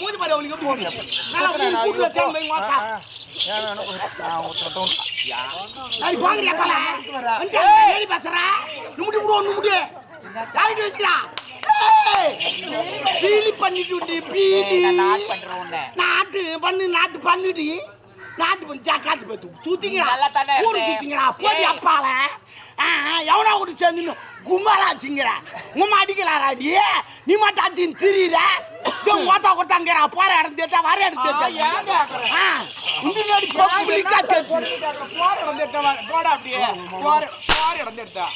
மூதி பாரு அவளுக்கு போடு கூட்டு வச்சேன் நாட்டு பண்ணு நாட்டு பண்ணிட்டு நாட்டு பண்ணி சுத்திங்கிறா நல்லா தானே ஊரு போடி ஏய். அப்பால. எவனா கூட சேர்ந்து கும்பலாச்சுங்கிற உம்மா அடிக்கலாடி நீ மட்டும் திரியிற. ஓத்தா கொடுத்தாங்கிறா போற இடம் தேத்தா வர இடம் தேத்து போட அப்படியே போற போற இடம் எடுத்தா